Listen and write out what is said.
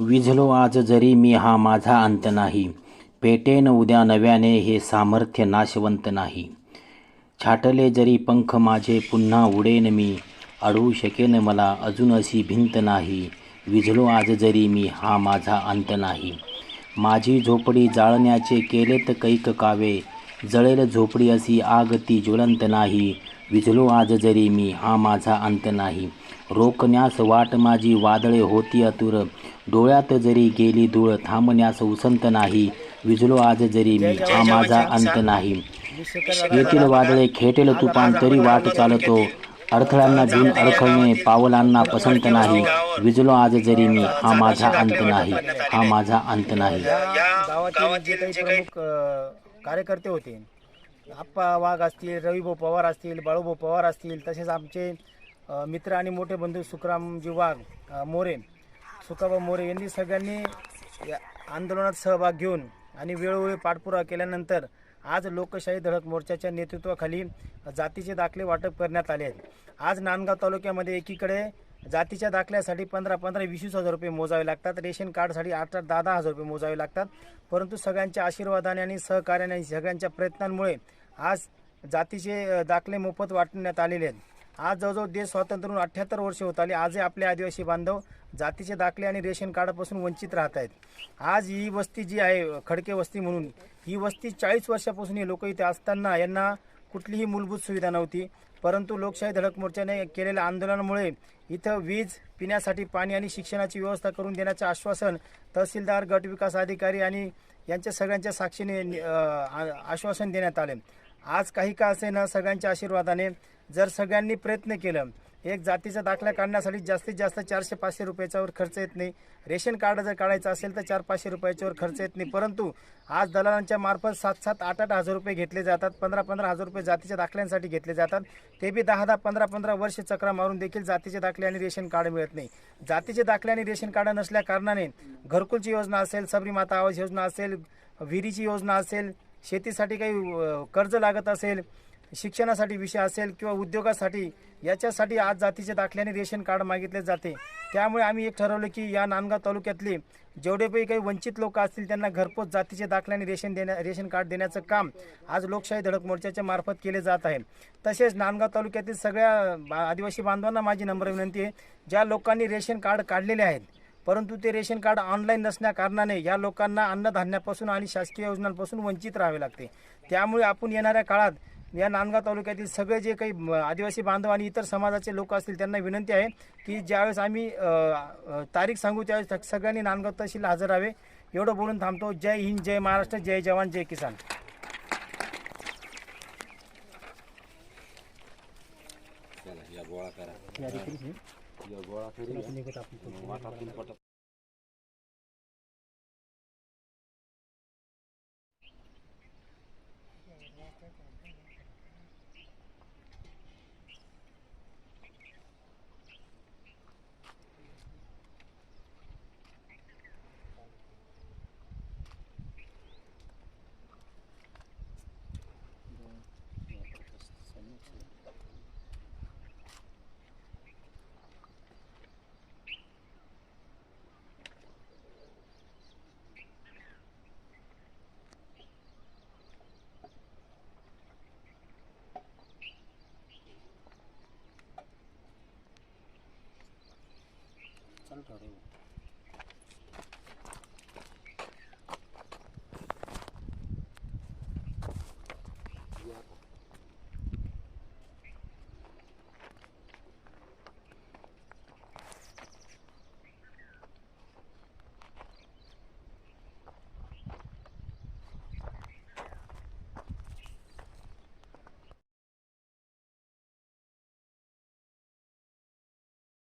विझलो आज जरी मी हा माझा अंत नाही. पेटेन उद्या नव्याने हे सामर्थ्य नाशवंत नाही. छाटले जरी पंख माझे पुन्हा उडेन मी अडवू शकेन मला अजून अशी भिंत नाही. विझलो आज जरी मी हा माझा अंत नाही. माझी झोपडी जाळण्याचे केलेत कैक कावे जळेल झोपडी अशी आग ती ज्वलंत नाही. विझलो आज जरी मी हा माझा अंत नाही. रोखण्यास वाट माझी वादळे होती अतुर. डोळ्यात जरी गेली धूळ थांबण्यास उसंत नाही. विझलो आज जरी मी हा माझा अंत नाही. येथील वादळे खेटेल तुफान तरी वाट चालतो. अडथळ्यांना भिन अडखळणे पावलांना पसंत नाही. विजलो आज जरी मी हा माझा अंत नाही. हा माझा अंत नाही. कार्यकर्ते होते आप्पा वाघ असतील रविभाऊ पवार असतील बाळूभाऊ पवार असतील तसेच आमचे मित्र आणि मोठे बंधू सुखरामजी वाघ मोरे सुकाबा मोरे यांनी सगळ्यांनी या आंदोलनात सहभाग घेऊन आणि वेळोवेळी पाठपुरावा केल्यानंतर आज लोकशाही धडक मोर्चाच्या नेतृत्वाखाली जातीचे दाखले वाटप करण्यात आले आहेत. आज नांदगाव तालुक्यामध्ये एकीकडे जातीच्या दाखल्यासाठी पंधरा पंधरा वीस वीस हजार रुपये मोजावे लागतात. रेशन कार्डसाठी आठ आठ दहा दहा हजार रुपये मोजावे लागतात. परंतु सगळ्यांच्या आशीर्वादाने आणि सहकार्याने सगळ्यांच्या प्रयत्नांमुळे आज जातीचे दाखले मोफत वाटण्यात आलेले आहेत. आज जवळजवळ देश स्वातंत्र्य अठ्ठ्याहत्तर वर्ष होत आली. आजही आपले आदिवासी बांधव जातीचे दाखले आणि रेशन कार्डापासून वंचित राहत आहेत. आज ही वस्ती जी आहे खडके वस्ती म्हणून ही वस्ती चाळीस वर्षापासून हे लोक इथे असताना यांना कुठलीही मूलभूत सुविधा नव्हती. परंतु लोकशाही धडक मोर्चाने केलेल्या आंदोलनामुळे इथं वीज पिण्यासाठी पाणी आणि शिक्षणाची व्यवस्था करून देण्याचं आश्वासन तहसीलदार गट विकास अधिकारी आणि यांच्या सगळ्यांच्या साक्षीने आश्वासन देण्यात आले. आज काही का असेना सगळ्यांच्या आशीर्वादाने जर सगळ्यांनी प्रयत्न केलं एक जातीचा दाखला काढण्यासाठी जास्तीत जास्त चारशे पाचशे रुपयाच्यावर खर्च येत नाही. रेशन कार्ड जर काढायचं असेल तर चार पाचशे रुपयाच्यावर खर्च येत नाही. परंतु आज दलालांच्या मार्फत सात सात आठ आठ हजार रुपये घेतले जातात. पंधरा पंधरा हजार रुपये जातीच्या दाखल्यांसाठी घेतले जातात. ते बी दहा दहा पंधरा पंधरा वर्ष चक्रा मारून देखील जातीचे दाखले आणि रेशन कार्ड मिळत नाही. जातीचे दाखले आणि रेशन कार्ड नसल्या कारणाने घरकुलची योजना असेल सबरी माता आवास योजना असेल विहिरीची योजना असेल शेतीसाठी काही कर्ज लागत असेल शिक्षणासाठी विषय असेल किंवा उद्योगासाठी याच्यासाठी आज जातीच्या दाखल्याने रेशन कार्ड मागितले जाते. त्यामुळे आम्ही एक ठरवलं की या नांदगाव तालुक्यातले जेवढे काही काही वंचित लोक असतील त्यांना घरपोच जातीचे दाखल्याने रेशन देण्या रेशन कार्ड देण्याचं काम आज लोकशाही धडक मोर्चाच्या मार्फत केले जात आहे. तसेच नांदगाव तालुक्यातील सगळ्या बा- आदिवासी बांधवांना माझी नम्र विनंती आहे ज्या लोकांनी रेशन कार्ड काढलेले आहेत परंतु ते रेशन कार्ड ऑनलाईन नसण्याकारणाने या लोकांना अन्नधान्यापासून आणि शासकीय योजनांपासून वंचित राहावे लागते. त्यामुळे आपण येणाऱ्या काळात या नांदगाव तालुक्यातील सगळे जे काही आदिवासी बांधव आणि इतर समाजाचे लोक असतील त्यांना विनंती आहे की ज्यावेळेस आम्ही तारीख सांगू त्यावेळेस सगळ्यांनी नांदगाव तहसील हजर राहावे. एवढं बोलून थांबतो. जय हिंद जय महाराष्ट्र जय जवान जय किसान. Toreo.